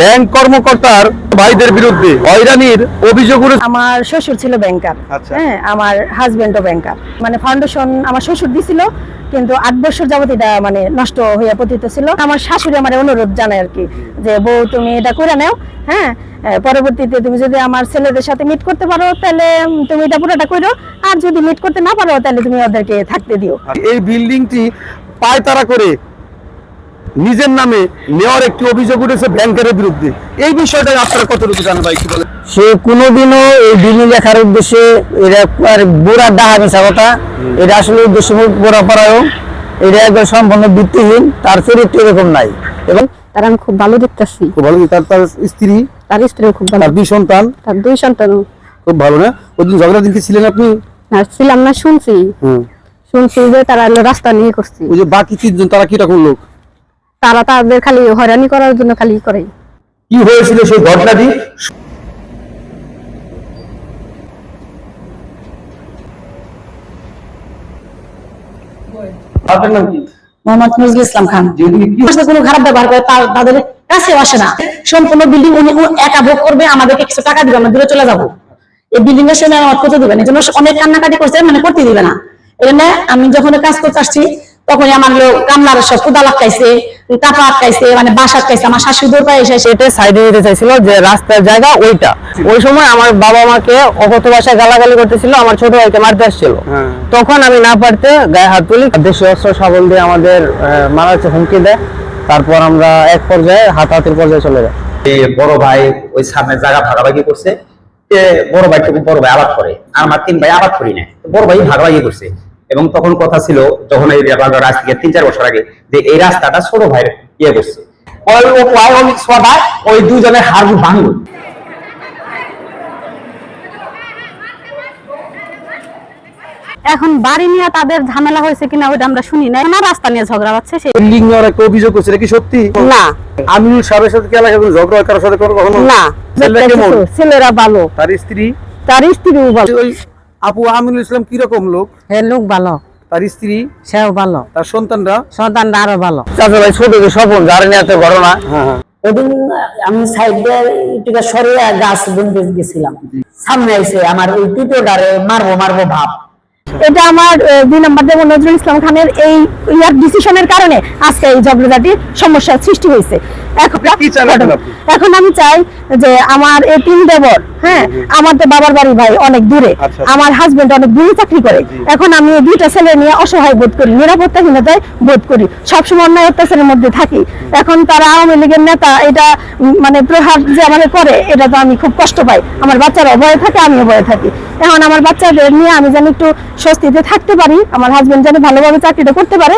Bank কর্মকর্তার ভাইদের বিরুদ্ধে হয়রানির অভিযোগ আমার শ্বশুর ছিল ব্যাংকার আচ্ছা। হ্যাঁ আমার হাজবেন্ডও ব্যাংকার মানে ফাউন্ডেশন আমার শ্বশুর দিছিল কিন্তু আট বছর যাবত এটা মানে নষ্ট হয়ে পতিত ছিল। আমার শাশুড়ি আমার অনুরোধ জানায় আর কি যে বউ তুমি এটা করে নাও হ্যাঁ পরবর্তীতে তুমি যদি আমার ছেলেদের সাথে মিট করতে পারো তাহলে তুমি এটা পুরোটা করো আর যদি মিট করতে না পারো তাহলে তুমি ওদেরকে থাকতে দিও। এই বিল্ডিংটি পায়তারা করে নিজের নামে নেওয়ার একটি অভিযোগ উঠেছে ব্যাংকের বিরুদ্ধে। এই বিষয়টা আপনারা কতটুকু জানেন ভাই কি বলেন। সে কোনোদিনও এই বিলি লেখার উদ্দেশ্যে এটা আর বুড়া ডাহা মিশা কথা এটা আসলে উদ্দেশ্য বুড়া পড়ায়ও এটা একদম সম্পূর্ণ ভিত্তিহীন তার চরিত্র এরকম নাই। এবং তার আমি খুব ভালো দেখতেছি। খুব ভালো তার তার স্ত্রী তার স্ত্রীও খুব ভালো। তার দুই সন্তান। তার দুই সন্তান। খুব ভালো না? ওই দিন ঝগড়া দিনকে ছিলেন আপনি? ছিলাম না শুনছি। হুম। শুনছি যে তারা রাস্তা নিয়ে করছি। ওই যে বাকি তিনজন তারা কীরকম লোক? তারা তাদের খালি হয়রানি করার জন্য খালি করে কি হয়েছিল সেই ঘটনাটি? আপনার নাম কি? মোহাম্মদ নজরুল ইসলাম খান। যদি কি আমার সাথে কোনো খারাপ ব্যবহার করে তাদের কাছে আসে না। সম্পূর্ণ বিল্ডিং উনি একা ভোগ করবে আমাদেরকে কিছু টাকা দিবে আমরা দূরে চলে যাব। এই বিল্ডিং এর সময় আমার করতে দিবে না। জন্য অনেক কান্নাকাটি করছে মানে করতে দিবে না। আমি যখন কাজ করতে আসছি তখনই আমার লোক কামলার সব কুদা আটকাইছে আটকাইছে মানে বাসা আটকাইছে আমার শাশুড়ি পায়ে এসে সেটা সাইডে দিতে চাইছিল যে রাস্তার জায়গা ওইটা। ওই সময় আমার বাবা আমাকে অকথ্য ভাষায় গালাগালি করতেছিল আমার ছোট ভাইকে মারতে আসছিল। হ্যাঁ। তখন আমি না পারতে গায়ে হাত তুলি। দেশীয় অস্ত্র সাবল দিয়ে আমাদের মারার হুমকি দেয় তারপর আমরা এক পর্যায়ে হাতাহাতির পর্যায়ে চলে যাই। বড় ভাই ওই সামনে জায়গা ভাগাভাগি করছে বড় ভাই থেকে বড় ভাই আবাদ করে আর আমার তিন ভাই আবাদ করি না বড় ভাই ভাগাভাগি করছে। এবং তখন কথা ছিল যখন এই ব্যাপারটা আজ থেকে তিন চার বছর আগে যে এই রাস্তাটা ছোট ভাইয়ের ইয়ে করছে। ওই দুজনের হাড় ভাঙল। এখন বাড়ি নিয়ে তাদের ঝামেলা হয়েছে কিনা ওইটা আমরা শুনি না না রাস্তা নিয়ে ঝগড়া হচ্ছে সেই বিল্ডিং একটা অভিযোগ করছে কি সত্যি? না। আমিনুল সাহেবের সাথে কি এলাকায় কোনো ঝগড়া কারোর সাথে কোনো কখনো না ছেলেরা ভালো। তার স্ত্রী? তার স্ত্রীও ভালো। ওই আপু আমিনুল ইসলাম কি রকম লোক? হে লোক ভালো। তার স্ত্রী? সেও ভালো। তার সন্তানরা? সন্তানরা আরও ভালো। চাচা ভাই ছোট যে স্বপন যার নিয়ে এত ঘটনা হ্যাঁ? হ্যাঁ ওদিন আমি সাইডে একটু সরে গাছ বুনতে গেছিলাম সামনে এসে আমার ওই টুটোটারে মারবো মারবো ভাব। এটা আমার দুই নম্বর দেব নজরুল ইসলাম খানের এই ইয়ার ডিসিশনের কারণে আজকে এই ঝগড়াটি সমস্যার সৃষ্টি হয়েছে। এখন আমি চাই যে আমার এই তিন দেবর হ্যাঁ আমার তো বাবার বাড়ি ভাই অনেক দূরে আচ্ছা। আমার হাজবেন্ড অনেক দূরে চাকরি করে। এখন আমি দুইটা ছেলে নিয়ে অসহায় বোধ করি নিরাপত্তাহীনতায় বোধ করি। সবসময় অন্যায় অত্যাচারের মধ্যে থাকি। এখন তারা আওয়ামী লীগের নেতা এটা মানে প্রহার যে আমাদের করে এটা তো আমি খুব কষ্ট পাই। আমার বাচ্চারা ভয়ে থাকে আমিও ভয়ে থাকি। এখন আমার বাচ্চাদের নিয়ে আমি যেন একটু স্বস্তিতে থাকতে পারি আমার হাজবেন্ড যেন ভালোভাবে চাকরিটা করতে পারে।